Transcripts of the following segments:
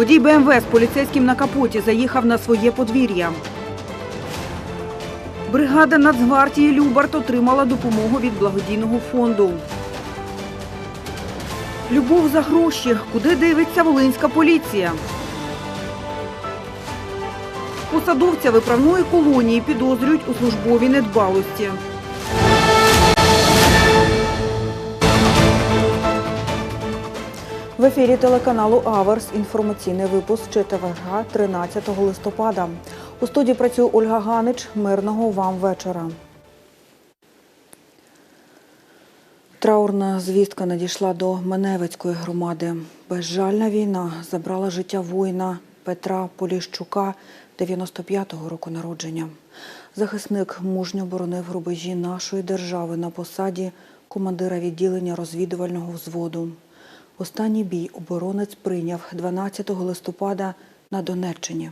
Водій БМВ з поліцейським на капоті заїхав на своє подвір'я. Бригада Нацгвардії Любарт отримала допомогу від благодійного фонду. Любов за гроші. Куди дивиться волинська поліція? Посадовця виправної колонії підозрюють у службовій недбалості. В ефірі телеканалу Аверс інформаційний випуск четверга 13 листопада. У студії працює Ольга Ганич. Мирного вам вечора. Траурна звістка надійшла до Маневицької громади. Безжальна війна забрала життя воїна Петра Поліщука 95-го року народження. Захисник мужньо боронив рубежі нашої держави на посаді командира відділення розвідувального взводу. Останній бій оборонець прийняв 12 листопада на Донеччині.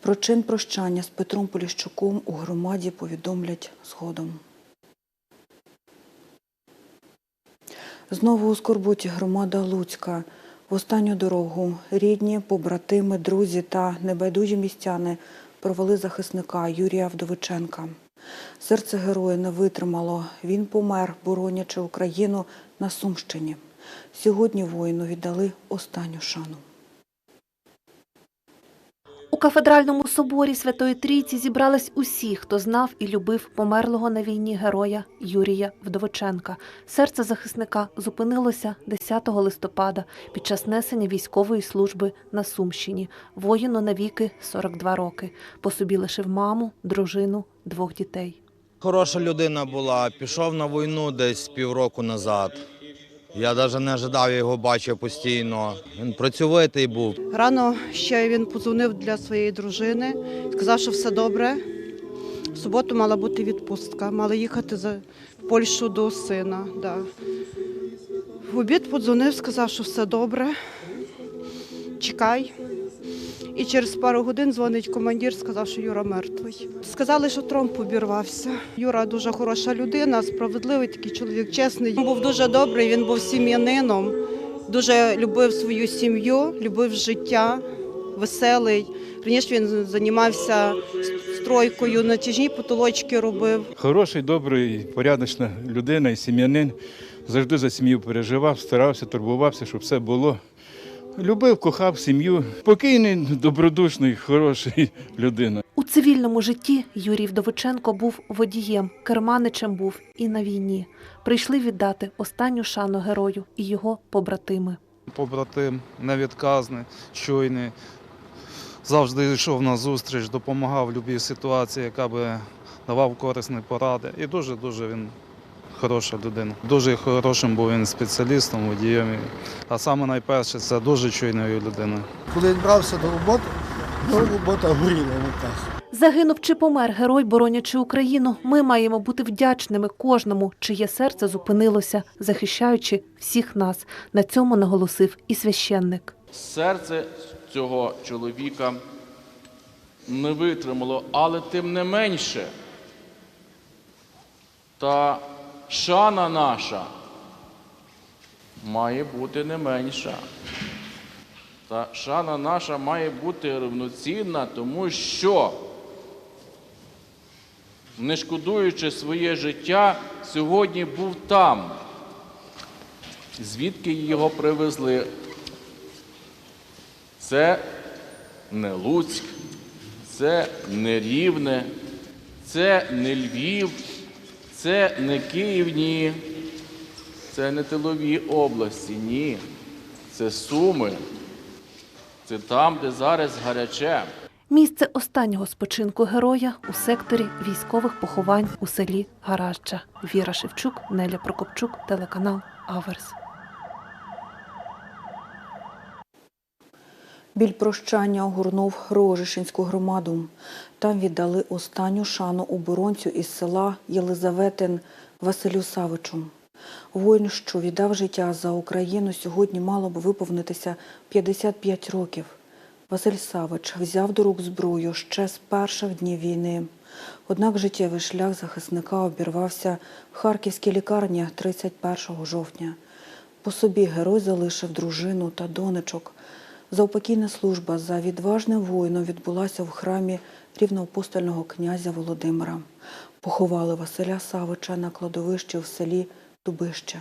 Про чин прощання з Петром Поліщуком у громаді повідомлять згодом. Знову у Скорботі громада Луцька. В останню дорогу рідні, побратими, друзі та небайдужі містяни провели захисника Юрія Вдовиченка. Серце героя не витримало. Він помер, боронячи Україну на Сумщині. Сьогодні воїну віддали останню шану. У кафедральному соборі Святої Трійці зібрались усі, хто знав і любив померлого на війні героя Юрія Вдовиченка. Серце захисника зупинилося 10 листопада під час несення військової служби на Сумщині. Воїну навіки 42 роки. По собі лишив маму, дружину, двох дітей. Хороша людина була, пішов на війну десь півроку назад. Я навіть не ожидав, його бачив постійно. Він працьовитий був. Рано ще він подзвонив для своєї дружини, сказав, що все добре. В суботу мала бути відпустка, мали їхати за Польщу до сина. Да. В обід подзвонив, сказав, що все добре. Чекай. І через пару годин дзвонить командир, сказав, що Юра мертвий. Сказали, що тромб обірвався. Юра дуже хороша людина, справедливий такий чоловік, чесний. Він був дуже добрий, він був сім'янином, дуже любив свою сім'ю, любив життя, веселий. Раніше він займався стройкою, натяжні потолочки робив. Хороший, добрий, порядочна людина і сім'янин. Завжди за сім'ю переживав, старався, турбувався, щоб все було. Любив, кохав сім'ю. Спокійний, добродушний, хороший людина. У цивільному житті Юрій Вдовиченко був водієм, керманичем був і на війні. Прийшли віддати останню шану герою і його побратими. побратим, невідказний, чуйний. Завжди йшов на зустріч, допомагав в будь-якій ситуації, яка би давав корисні поради. І дуже-дуже він хороша людина. Дуже хорошим був він спеціалістом, водієм. А саме найперше це дуже чуйною людиною. Коли він брався до роботи, ну робота горіла в руках. Загинув чи помер герой, боронячи Україну. Ми маємо бути вдячними кожному, чиє серце зупинилося, захищаючи всіх нас. На цьому наголосив і священник. Серце цього чоловіка не витримало, але тим не менше, та шана наша має бути не менша. Та шана наша має бути рівноцінна, тому що, не шкодуючи своє життя, сьогодні був там, звідки його привезли. Це не Луцьк, це не Рівне, це не Львів, це не Київ, ні, це не тилові області, ні. Це Суми. Це там, де зараз гаряче. Місце останнього спочинку героя у секторі військових поховань у селі Гаражча. Віра Шевчук, Неля Прокопчук, телеканал Аверс. Біль прощання огорнув Рожишинську громаду. Там віддали останню шану оборонцю із села Єлизаветин Василю Савичу. Воїн, що віддав життя за Україну, сьогодні мало б виповнитися 55 років. Василь Савич взяв до рук зброю ще з перших днів війни. Однак життєвий шлях захисника обірвався в харківській лікарні 31 жовтня. По собі герой залишив дружину та донечок. Заупокійна служба за відважним воїном відбулася в храмі рівноапостольного князя Володимира. Поховали Василя Савича на кладовищі в селі Дубище.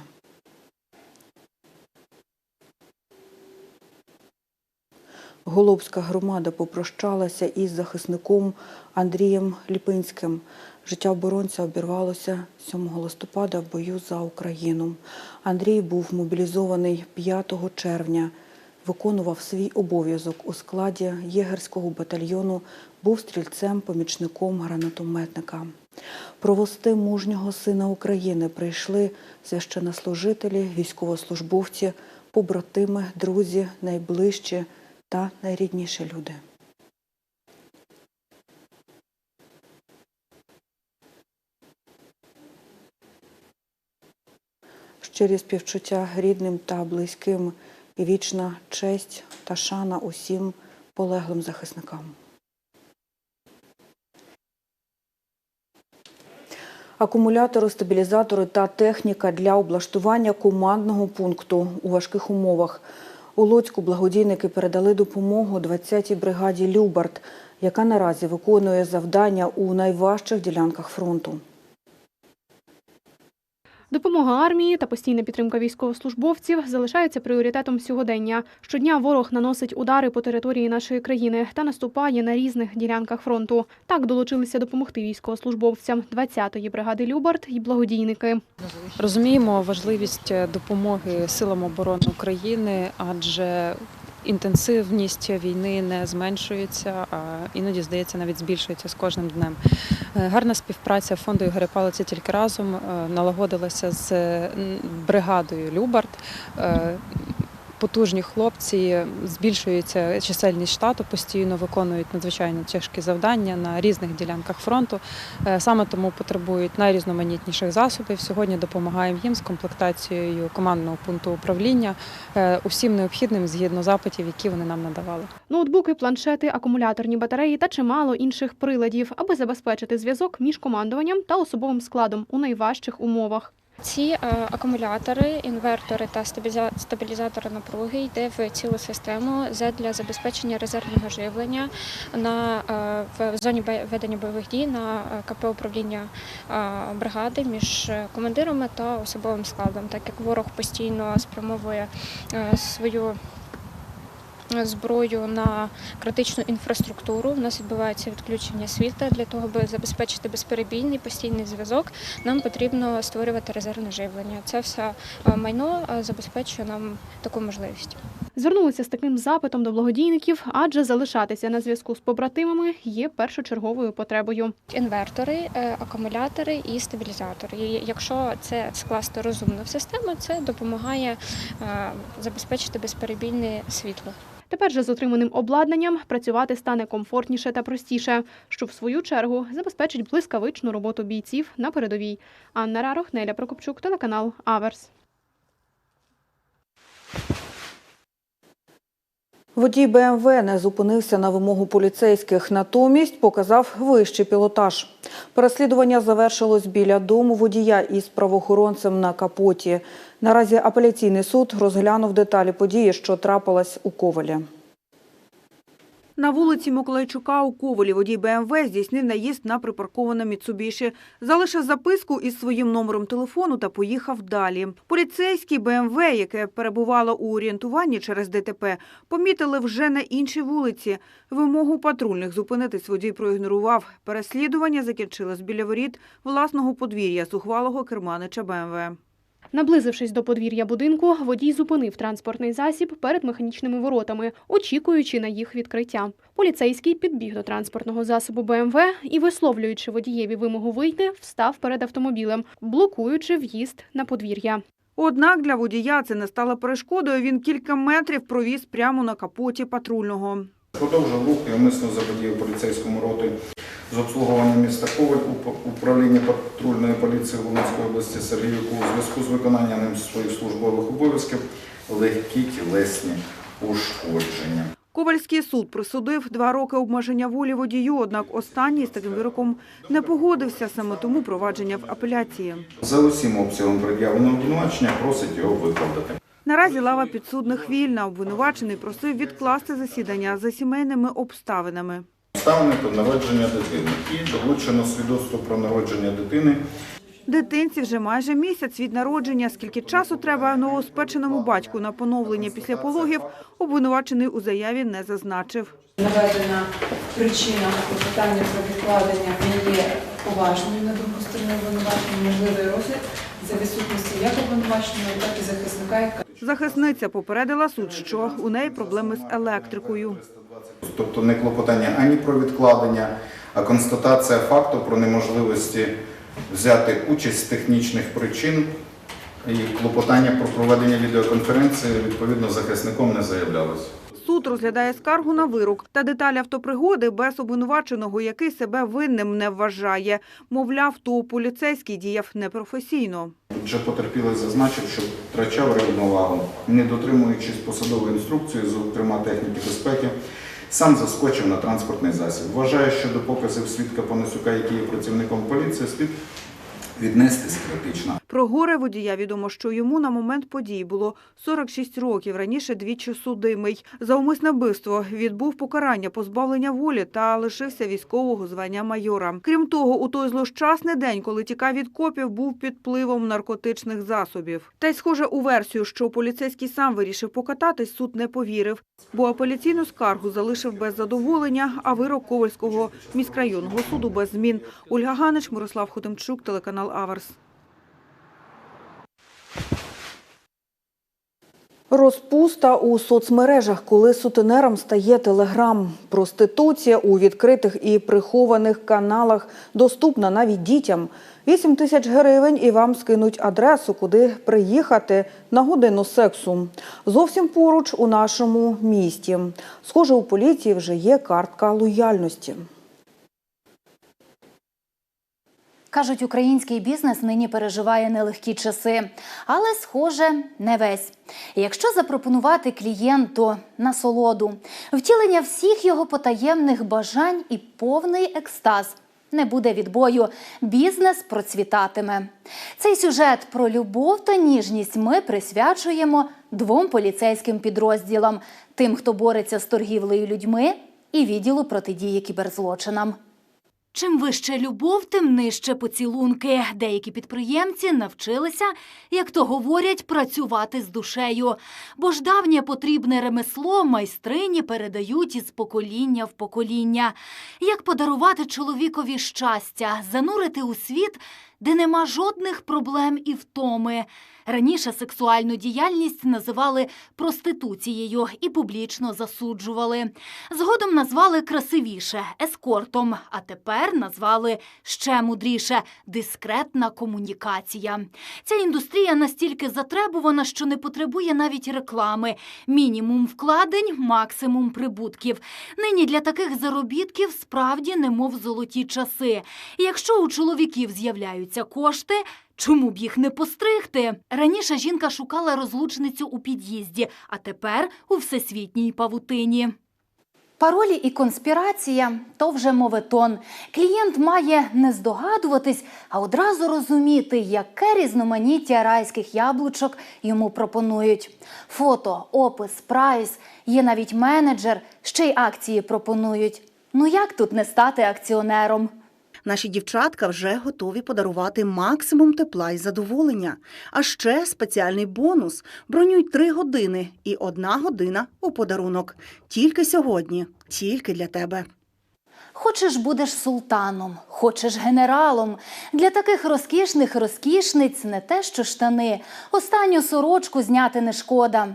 Голубська громада попрощалася із захисником Андрієм Ліпинським. Життя оборонця обірвалося 7 листопада в бою за Україну. Андрій був мобілізований 5 червня. Виконував свій обов'язок у складі єгерського батальйону, був стрільцем-помічником гранатометника. Провести мужнього сина України прийшли священнослужителі, військовослужбовці, побратими, друзі, найближчі та найрідніші люди. Щирі співчуття рідним та близьким і вічна честь та шана усім полеглим захисникам. Акумулятори, стабілізатори та техніка для облаштування командного пункту у важких умовах. У Луцьку благодійники передали допомогу 20-й бригаді Любард, яка наразі виконує завдання у найважчих ділянках фронту. Допомога армії та постійна підтримка військовослужбовців залишаються пріоритетом сьогодення. Щодня ворог наносить удари по території нашої країни та наступає на різних ділянках фронту. Так долучилися допомогти військовослужбовцям 20-ї бригади Любард і благодійники. Розуміємо важливість е, допомоги силам оборони України, адже інтенсивність війни не зменшується, а іноді здається навіть збільшується з кожним днем. Е, Гарна співпраця фонду Ігоря Палиці тільки разом е, налагодилася з бригадою Любард. Потужні хлопці збільшується чисельність штату, постійно виконують надзвичайно тяжкі завдання на різних ділянках фронту. Е, Саме тому потребують найрізноманітніших засобів. Сьогодні допомагаємо їм з комплектацією командного пункту управління е, усім необхідним згідно запитів, які вони нам надавали. Ноутбуки, планшети, акумуляторні батареї та чимало інших приладів, аби забезпечити зв'язок між командуванням та особовим складом у найважчих умовах. Ці е, акумулятори, інвертори та стабіліза- стабілізатори напруги йде в цілу систему для забезпечення резервного живлення на е, в зоні ведення бойових дій на е, КП управління бригади між командирами та особовим складом, так як ворог постійно спрямовує свою. Зброю на критичну інфраструктуру. У нас відбувається відключення світла для того, аби забезпечити безперебійний постійний зв'язок. Нам потрібно створювати резервне живлення. Це все е, майно е, забезпечує нам таку можливість. Звернулися з таким запитом до благодійників, адже залишатися на зв'язку з побратимами є першочерговою потребою. Інвертори, е, акумулятори і стабілізатори. І якщо це скласти розумно в систему, це допомагає забезпечити безперебійне світло. Тепер же з отриманим обладнанням працювати стане комфортніше та простіше, що в свою чергу забезпечить блискавичну роботу бійців на передовій. Анна Рарох, Неля Прокопчук, телеканал Аверс. Водій БМВ не зупинився на вимогу поліцейських, натомість показав вищий пілотаж. Переслідування завершилось біля дому водія із правоохоронцем на капоті. Наразі апеляційний суд розглянув деталі події, що трапилась у Ковалі. На вулиці Миколайчука у Ковалі водій БМВ здійснив наїзд на припарковане Міцубіші, залишив записку із своїм номером телефону та поїхав далі. Поліцейські БМВ, яке перебувало у орієнтуванні через ДТП, помітили вже на іншій вулиці. Вимогу патрульних зупинитись водій проігнорував. Переслідування закінчилось біля воріт власного подвір'я сухвалого керманича БМВ. Наблизившись до подвір'я будинку, водій зупинив транспортний засіб перед механічними воротами, очікуючи на їх відкриття. Поліцейський підбіг до транспортного засобу БМВ і, висловлюючи водієві вимогу вийти, встав перед автомобілем, блокуючи в'їзд на подвір'я. Однак для водія це не стало перешкодою. Він кілька метрів провіз прямо на капоті патрульного. Продовжив рух і умисно заподіяв поліцейському роти з обслуговування міста Коваль управління патрульної поліції Волинської області Сергіївку у зв'язку з виконанням ним своїх службових обов'язків легкі тілесні ушкодження. Ковальський суд присудив два роки обмеження волі водію, однак останній з таким вироком не погодився, саме тому провадження в апеляції. За усім обсягом пред'явленого обвинувачення просить його виправдати. Наразі лава підсудних вільна. Обвинувачений просив відкласти засідання за сімейними обставинами. Обставини про народження дитини. І долучено свідоцтво про народження дитини. Дитинці вже майже місяць від народження. Скільки часу треба новоспеченому батьку на поновлення після пологів, обвинувачений у заяві не зазначив. Наведена причина клопотання про відкладення не є поважною на думку сторони обвинувачення, можливий розгляд за відсутності як обвинуваченого, так і захисника, Захисниця попередила суд, що у неї проблеми з електрикою. Тобто не клопотання ані про відкладення, а констатація факту про неможливості взяти участь з технічних причин і клопотання про проведення відеоконференції відповідно захисником не заявлялось. Суд розглядає скаргу на вирок та деталі автопригоди без обвинуваченого, який себе винним не вважає. Мовляв, то поліцейський діяв непрофесійно. Вже потерпілий зазначив, що втрачав рівновагу, не дотримуючись посадової інструкції, зокрема техніки безпеки, сам заскочив на транспортний засіб. Вважає, що до показів свідка Панасюка, який є працівником поліції, слід віднестись критично. Про горе водія відомо, що йому на момент подій було 46 років, раніше двічі судимий. За умисне вбивство відбув покарання позбавлення волі та лишився військового звання майора. Крім того, у той злощасний день, коли тікав від копів, був під впливом наркотичних засобів. Та й схоже у версію, що поліцейський сам вирішив покататись, суд не повірив, бо апеляційну скаргу залишив без задоволення, а вирок Ковальського міськрайонного суду без змін. Ольга Ганич, Мирослав Хотимчук, телеканал Аверс. Розпуста у соцмережах, коли сутенером стає телеграм. Проституція у відкритих і прихованих каналах доступна навіть дітям. 8 тисяч гривень і вам скинуть адресу, куди приїхати на годину сексу. Зовсім поруч у нашому місті. Схоже, у поліції вже є картка лояльності. Кажуть, український бізнес нині переживає нелегкі часи, але, схоже, не весь. Якщо запропонувати клієнту насолоду, втілення всіх його потаємних бажань і повний екстаз. Не буде відбою, бізнес процвітатиме. Цей сюжет про любов та ніжність ми присвячуємо двом поліцейським підрозділам: тим, хто бореться з торгівлею людьми, і відділу протидії кіберзлочинам. Чим вище любов, тим нижче поцілунки. Деякі підприємці навчилися, як то говорять, працювати з душею. Бо ж давнє потрібне ремесло майстрині передають із покоління в покоління. Як подарувати чоловікові щастя, занурити у світ, де нема жодних проблем і втоми. Раніше сексуальну діяльність називали проституцією і публічно засуджували. Згодом назвали красивіше ескортом, а тепер назвали ще мудріше дискретна комунікація. Ця індустрія настільки затребувана, що не потребує навіть реклами. Мінімум вкладень, максимум прибутків. Нині для таких заробітків справді немов золоті часи. Якщо у чоловіків з'являються кошти. Чому б їх не постригти? Раніше жінка шукала розлучницю у під'їзді, а тепер у всесвітній павутині. Паролі і конспірація то вже моветон. Клієнт має не здогадуватись, а одразу розуміти, яке різноманіття райських яблучок йому пропонують. Фото, опис, прайс, є навіть менеджер, ще й акції пропонують. Ну як тут не стати акціонером? Наші дівчатка вже готові подарувати максимум тепла і задоволення. А ще спеціальний бонус. Бронюють три години і одна година у подарунок. Тільки сьогодні, тільки для тебе. Хочеш будеш султаном, хочеш генералом. Для таких розкішних розкішниць не те, що штани, останню сорочку зняти не шкода.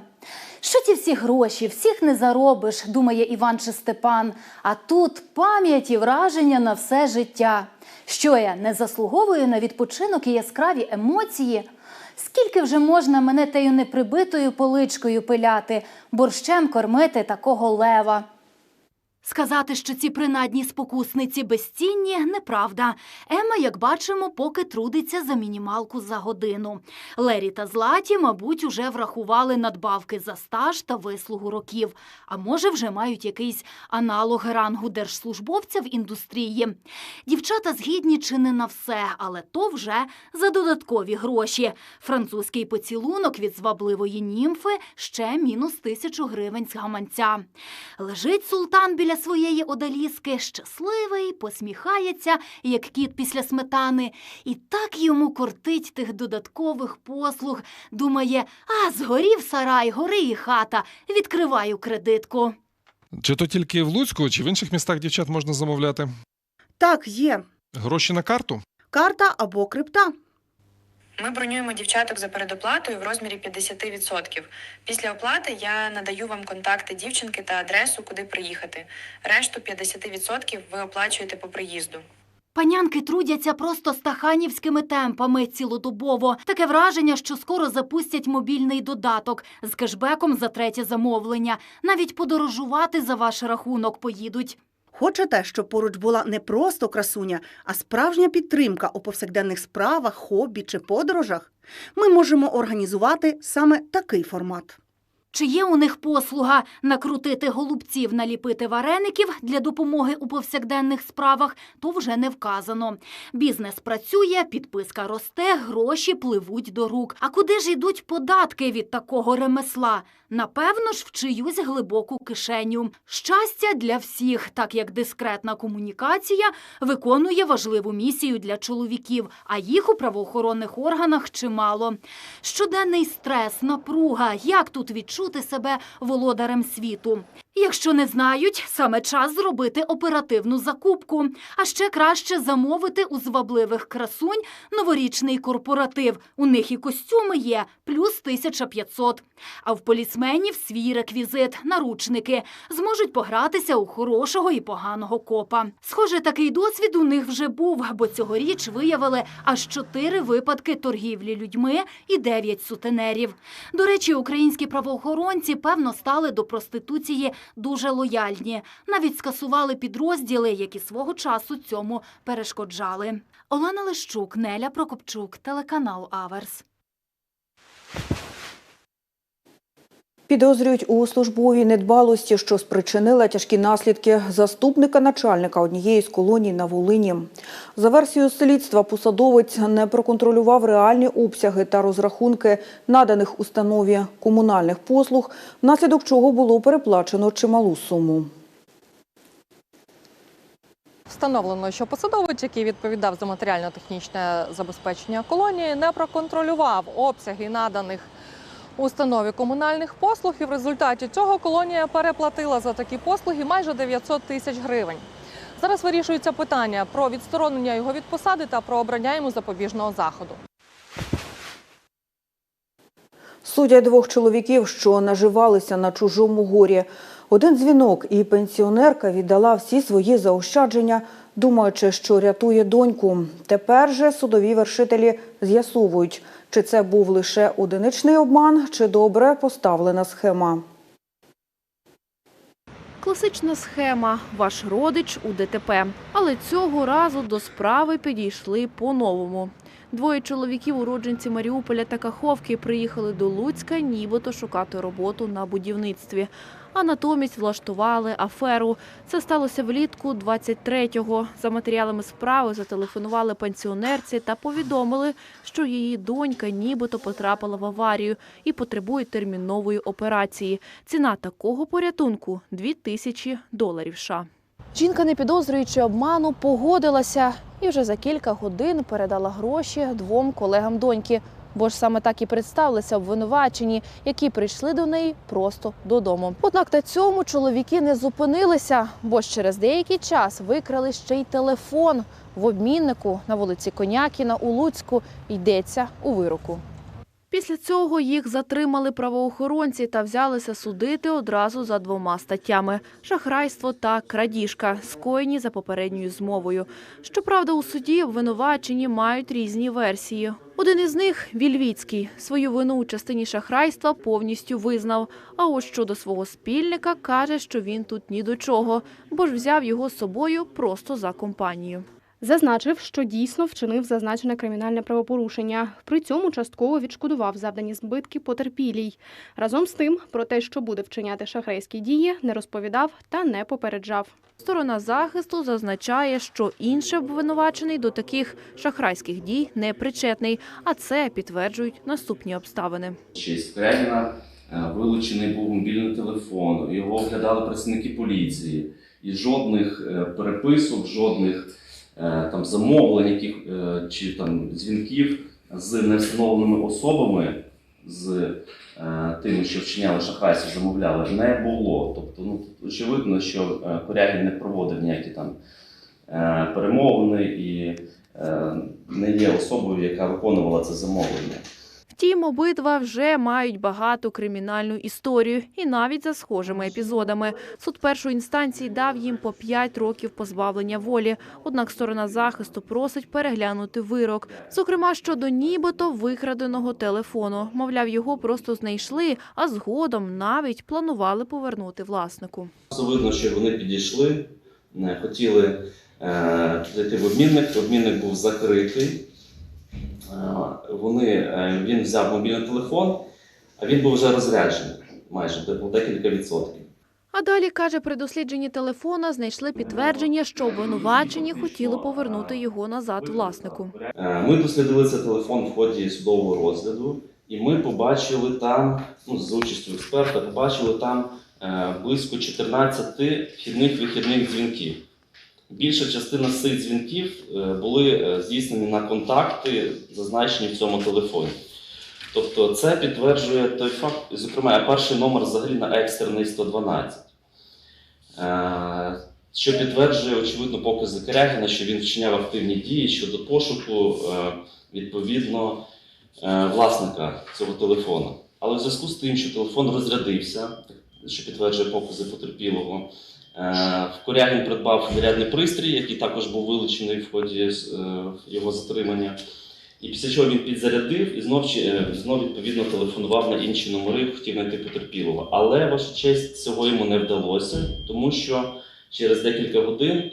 Що ті всі гроші, всіх не заробиш, думає Іван чи Степан. А тут пам'ять і враження на все життя. Що я не заслуговую на відпочинок і яскраві емоції? Скільки вже можна мене тею неприбитою поличкою пиляти, борщем кормити такого лева? Сказати, що ці принадні спокусниці безцінні, неправда. Емма, як бачимо, поки трудиться за мінімалку за годину. Лері та Златі, мабуть, уже врахували надбавки за стаж та вислугу років. А може, вже мають якийсь аналог рангу держслужбовця в індустрії. Дівчата згідні чи не на все, але то вже за додаткові гроші. Французький поцілунок від звабливої німфи ще мінус тисячу гривень з гаманця. Лежить султан біля своєї одаліски, щасливий, посміхається, як кіт після сметани, і так йому кортить тих додаткових послуг. Думає, а згорів сарай, гори і хата, відкриваю кредитку. Чи то тільки в Луцьку, чи в інших містах дівчат можна замовляти? Так, є Гроші на карту? карта або крипта. Ми бронюємо дівчаток за передоплатою в розмірі 50%. Після оплати я надаю вам контакти дівчинки та адресу, куди приїхати. Решту 50% ви оплачуєте по приїзду. Панянки трудяться просто стаханівськими темпами цілодобово. Таке враження, що скоро запустять мобільний додаток з кешбеком за третє замовлення. Навіть подорожувати за ваш рахунок поїдуть. Хочете, щоб поруч була не просто красуня, а справжня підтримка у повсякденних справах, хобі чи подорожах? Ми можемо організувати саме такий формат. Чи є у них послуга накрутити голубців, наліпити вареників для допомоги у повсякденних справах, то вже не вказано. Бізнес працює, підписка росте, гроші пливуть до рук. А куди ж йдуть податки від такого ремесла? Напевно ж, в чиюсь глибоку кишеню. Щастя для всіх, так як дискретна комунікація виконує важливу місію для чоловіків, а їх у правоохоронних органах чимало. Щоденний стрес, напруга, як тут відчути себе володарем світу? Якщо не знають, саме час зробити оперативну закупку. А ще краще замовити у звабливих красунь новорічний корпоратив. У них і костюми є, плюс 1500. А в полісменів свій реквізит, наручники. Зможуть погратися у хорошого і поганого копа. Схоже, такий досвід у них вже був, бо цьогоріч виявили аж чотири випадки торгівлі людьми і дев'ять сутенерів. До речі, українські правоохоронці, певно, стали до проституції дуже лояльні. Навіть скасували підрозділи, які свого часу цьому перешкоджали. Олена Лещук, Неля Прокопчук, телеканал Аверс. Підозрюють у службовій недбалості, що спричинила тяжкі наслідки заступника начальника однієї з колоній на Волині. За версією слідства, посадовець не проконтролював реальні обсяги та розрахунки наданих установі комунальних послуг, внаслідок чого було переплачено чималу суму. Встановлено, що посадовець, який відповідав за матеріально-технічне забезпечення колонії, не проконтролював обсяги наданих установі комунальних послуг, і в результаті цього колонія переплатила за такі послуги майже 900 тисяч гривень. Зараз вирішується питання про відсторонення його від посади та про обрання йому запобіжного заходу. Судять двох чоловіків, що наживалися на чужому горі. Один дзвінок і пенсіонерка віддала всі свої заощадження, думаючи, що рятує доньку. Тепер же судові вершителі з'ясовують, чи це був лише одиничний обман, чи добре поставлена схема. Класична схема ваш родич у ДТП. Але цього разу до справи підійшли по-новому. Двоє чоловіків, уродженці Маріуполя та Каховки, приїхали до Луцька, нібито шукати роботу на будівництві. А натомість влаштували аферу. Це сталося влітку 23-го. За матеріалами справи зателефонували пенсіонерці та повідомили, що її донька нібито потрапила в аварію і потребує термінової операції. Ціна такого порятунку – 2 тисячі доларів США. Жінка, не підозрюючи обману, погодилася і вже за кілька годин передала гроші двом колегам доньки. Бо ж саме так і представилися обвинувачені, які прийшли до неї просто додому. Однак на цьому чоловіки не зупинилися, бо ж через деякий час викрали ще й телефон в обміннику на вулиці Конякіна у Луцьку. Йдеться у вироку. Після цього їх затримали правоохоронці та взялися судити одразу за двома статтями: шахрайство та крадіжка, скоєні за попередньою змовою. Щоправда, у суді обвинувачені мають різні версії. Один із них Вільвіцький свою вину у частині шахрайства повністю визнав. А от щодо свого спільника каже, що він тут ні до чого, бо ж взяв його з собою просто за компанію. Зазначив, що дійсно вчинив зазначене кримінальне правопорушення. При цьому частково відшкодував завдані збитки потерпілій. Разом з тим, про те, що буде вчиняти шахрайські дії, не розповідав та не попереджав. Сторона захисту зазначає, що інший обвинувачений до таких шахрайських дій не причетний, а це підтверджують наступні обставини. честь Крягіна е, вилучений був мобільний телефон, його оглядали працівники поліції. І жодних е, переписок, жодних там замовлень, яких, е, чи там дзвінків з невстановленими особами, з е, тими, що вчиняли шахрайство, замовляли, не було. Тобто, ну очевидно, що е, Корягін не проводив ніякі там е, перемовини і е, не є особою, яка виконувала це замовлення. Втім, обидва вже мають багату кримінальну історію і навіть за схожими епізодами. Суд першої інстанції дав їм по 5 років позбавлення волі. Однак сторона захисту просить переглянути вирок, зокрема щодо нібито викраденого телефону. Мовляв, його просто знайшли, а згодом навіть планували повернути власнику. Видно, що вони підійшли, е, хотіли е, зайти в обмінник. Обмінник був закритий. Е, Вони, е, він взяв мобільний телефон, а він був вже розряджений майже де- декілька відсотків. А далі каже, при дослідженні телефона знайшли підтвердження, що обвинувачені хотіли повернути його назад власнику. Е, Ми дослідили цей телефон в ході судового розгляду, і ми побачили там, ну, за участю експерта, побачили там близько 14 вхідних вихідних дзвінків. Більша частина з цих дзвінків е, були е, здійснені на контакти, зазначені в цьому телефоні. Тобто це підтверджує той факт, зокрема, перший номер взагалі на екстрений 112. Е, Що підтверджує, очевидно, покази Корягіна, що він вчиняв активні дії щодо пошуку відповідно власника цього телефону. Але в зв'язку з тим, що телефон розрядився, що підтверджує покази потерпілого, е, Корягін придбав зарядний пристрій, який також був вилучений в ході е, його затримання. І після чого він підзарядив і знов, е, знов відповідно телефонував на інші номери, хотів знайти потерпілого. Але ваша честь цього йому не вдалося, тому що через декілька годин,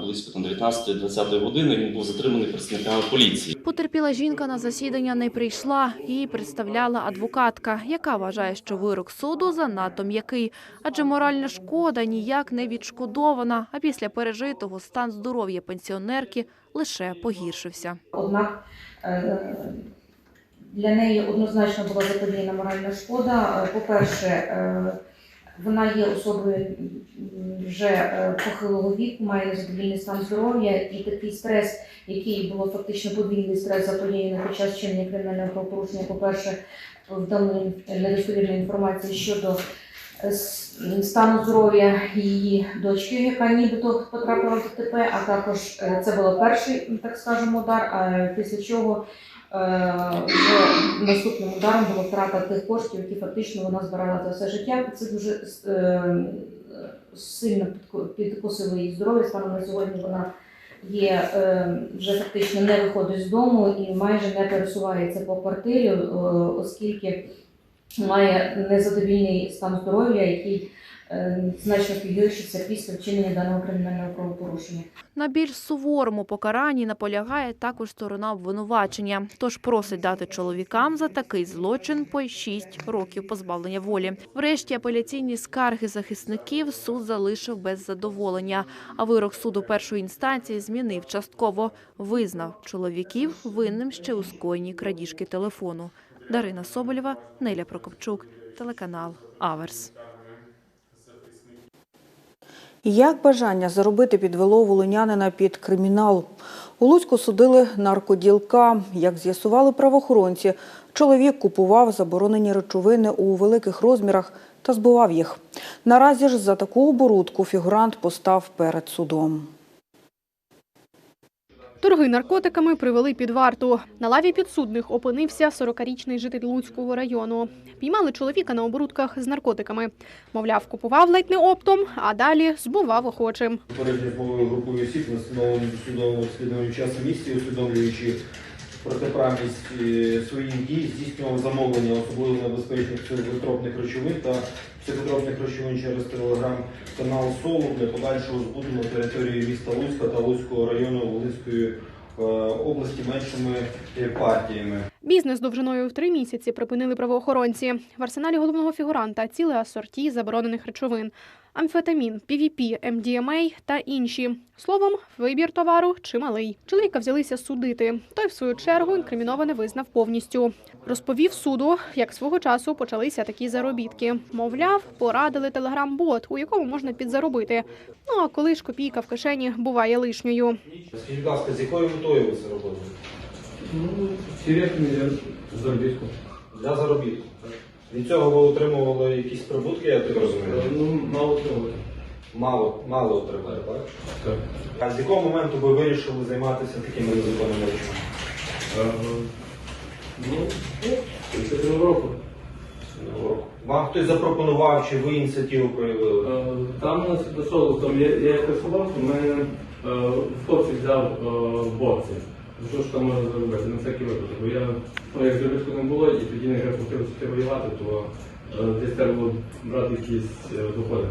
близько там 19-20 години, він був затриманий працівниками поліції. Потерпіла жінка на засідання не прийшла. Її представляла адвокатка, яка вважає, що вирок суду занадто м'який, адже моральна шкода ніяк не відшкодована. А після пережитого стан здоров'я пенсіонерки лише погіршився. Однак е, для неї однозначно була заподіяна моральна шкода. Е, По-перше, е, вона є особою вже е, похилого віку, має незадовільний стан здоров'я, і такий стрес, який було фактично подвійний стрес заподіяний під час чинення кримінального правопорушення, по-перше, вдалої недостовірної інформації щодо е, стану здоров'я її дочки, яка нібито потрапила в ДТП, а також е, це був перший, так скажемо, удар, після чого е, вже наступним ударом була втрата тих коштів, які фактично вона збирала за все життя. Це дуже е, сильно підко- підкосило її здоров'я. Станом на сьогодні вона є е, вже фактично не виходить з дому і майже не пересувається по квартирі, оскільки має незадовільний стан здоров'я, який значно підгіршився після вчинення даного кримінального правопорушення. На більш суворому покаранні наполягає також сторона обвинувачення. Тож просить дати чоловікам за такий злочин по 6 років позбавлення волі. Врешті апеляційні скарги захисників суд залишив без задоволення. А вирок суду першої інстанції змінив частково. Визнав чоловіків винним ще у скоєнні крадіжки телефону. Дарина Соболєва, Неля Прокопчук, телеканал Аверс. Як бажання заробити підвело волинянина під кримінал. У Луцьку судили наркоділка. Як з'ясували правоохоронці, чоловік купував заборонені речовини у великих розмірах та збував їх. Наразі ж за таку оборудку фігурант постав перед судом. Торги наркотиками привели під варту. На лаві підсудних опинився 40-річний житель Луцького району. Піймали чоловіка на оборудках з наркотиками. Мовляв, купував ледь не оптом, а далі збував охочим. Попередньо по групою осіб на встановленому судовому розслідуванню часу місці, усвідомлюючи протиправність е, своїх дій, здійснював замовлення особливо небезпечних психотропних речовин та психотропних речовин через телеграм-канал Соло для подальшого збуту на території міста Луцька та Луцького району Волинської е, області меншими партіями. Бізнес довжиною в три місяці припинили правоохоронці. В арсеналі головного фігуранта ціле асорті заборонених речовин. Амфетамін, PVP, MDMA та інші. Словом, вибір товару чималий. Чоловіка взялися судити. Той, в свою чергу, інкриміноване визнав повністю. Розповів суду, як свого часу почалися такі заробітки. Мовляв, порадили телеграм-бот, у якому можна підзаробити. Ну а коли ж копійка в кишені буває лишньою. Скажіть, будь ласка, з якою метою ви це робили? Ну, серйозно заробітку. Для заробітку. Від цього ви отримували якісь прибутки, я так розумію? Ну, мало отримали. Мало, мало отримали, так? Так. А з якого моменту ви вирішили займатися такими незаконними речами? Ну, це цього року. Вам хтось запропонував, чи ви ініціативу проявили? Е, Там у нас до соло, там я, я як працював, то мене е, в хлопці взяв е, бокси. Що ж там можна зробити? На всякий випадок. Бо я, ну, як заробітку не було, і тоді не хотів хотілося воювати, то е, десь треба було брати якісь е, доходи.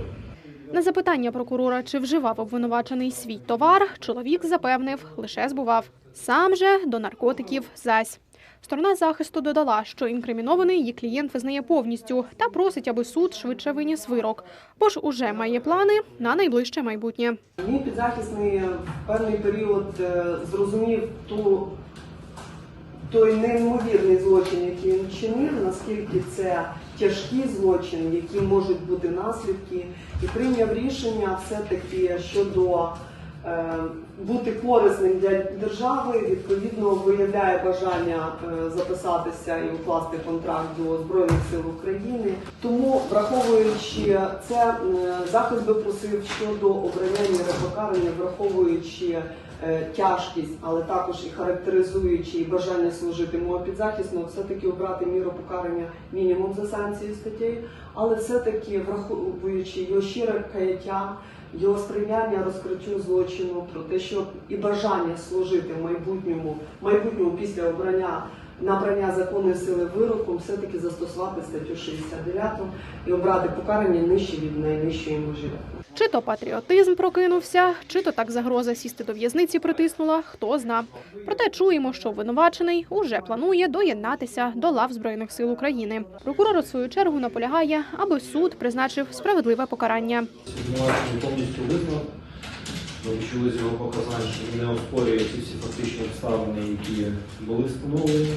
На запитання прокурора, чи вживав обвинувачений свій товар, чоловік запевнив, лише збував. Сам же до наркотиків зась. Сторона захисту додала, що інкримінований її клієнт визнає повністю та просить, аби суд швидше виніс вирок, бо ж уже має плани на найближче майбутнє. Мій підзахисний в певний період е, зрозумів ту, той неймовірний злочин, який він вчинив, наскільки це тяжкі злочини, які можуть бути наслідки, і прийняв рішення все-таки щодо е, бути корисним для держави, відповідно виявляє бажання е, записатися і укласти контракт до Збройних сил України. Тому, враховуючи це, е, захист би просив щодо обрання міри покарання, враховуючи е, тяжкість, але також і характеризуючи бажання служити мого підзахисного, все-таки обрати міру покарання мінімум за санкцією статтею, але все-таки враховуючи його щире каяття, його сприяння розкриттю злочину, про те, що і бажання служити в майбутньому, майбутньому після обрання набрання законної сили вироком, все-таки застосувати статтю 69 і обрати покарання нижче від найнижчої межі. Чи то патріотизм прокинувся, чи то так загроза сісти до в'язниці притиснула, хто зна. Проте чуємо, що обвинувачений уже планує доєднатися до лав Збройних сил України. Прокурор у свою чергу наполягає, аби суд призначив справедливе покарання. Обвинувачений повністю визнав, ми почули з його показань, що він не оспорює ці всі фактичні обставини, які були встановлені.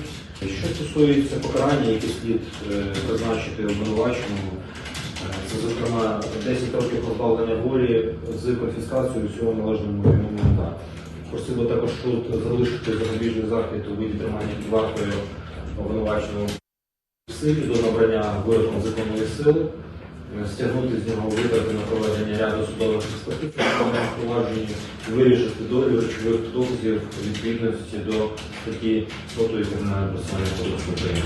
Що стосується покарання, яке слід е, призначити обвинуваченому, е, це, зокрема, 10 років позбавлення волі з конфіскацією всього майнового майна. Просив би також суд залишити запобіжний захід у виді тримання під вартою обвинуваченого в силі до набрання вироком законної сили стягнути з нього витрати на проведення ряду судових експертиз у судовому провадженні, вирішити долю речових доказів у відповідності до статті 100 Кримінального процесуального кодексу України.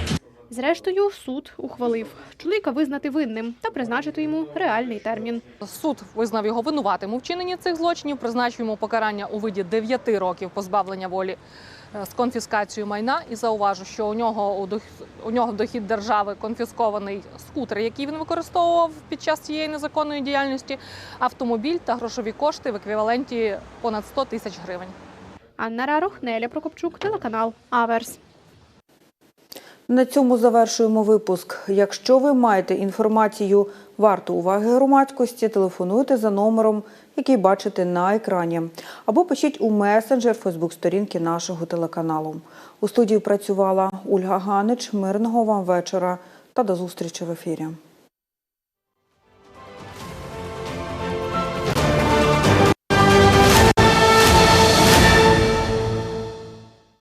Зрештою, суд ухвалив чоловіка визнати винним та призначити йому реальний термін. Суд визнав його винуватим у вчиненні цих злочинів, призначив йому покарання у виді 9 років позбавлення волі з конфіскацією майна. І зауважу, що у нього у дох- нього в дохід держави конфіскований скутер, який він використовував під час цієї незаконної діяльності, автомобіль та грошові кошти в еквіваленті понад 100 тисяч гривень. Анна Рарох, Неля Прокопчук, телеканал Аверс. На цьому завершуємо випуск. Якщо ви маєте інформацію варту уваги громадськості, телефонуйте за номером, який бачите на екрані, або пишіть у месенджер Фейсбук-сторінки нашого телеканалу. У студії працювала Ольга Ганич. Мирного вам вечора та до зустрічі в ефірі.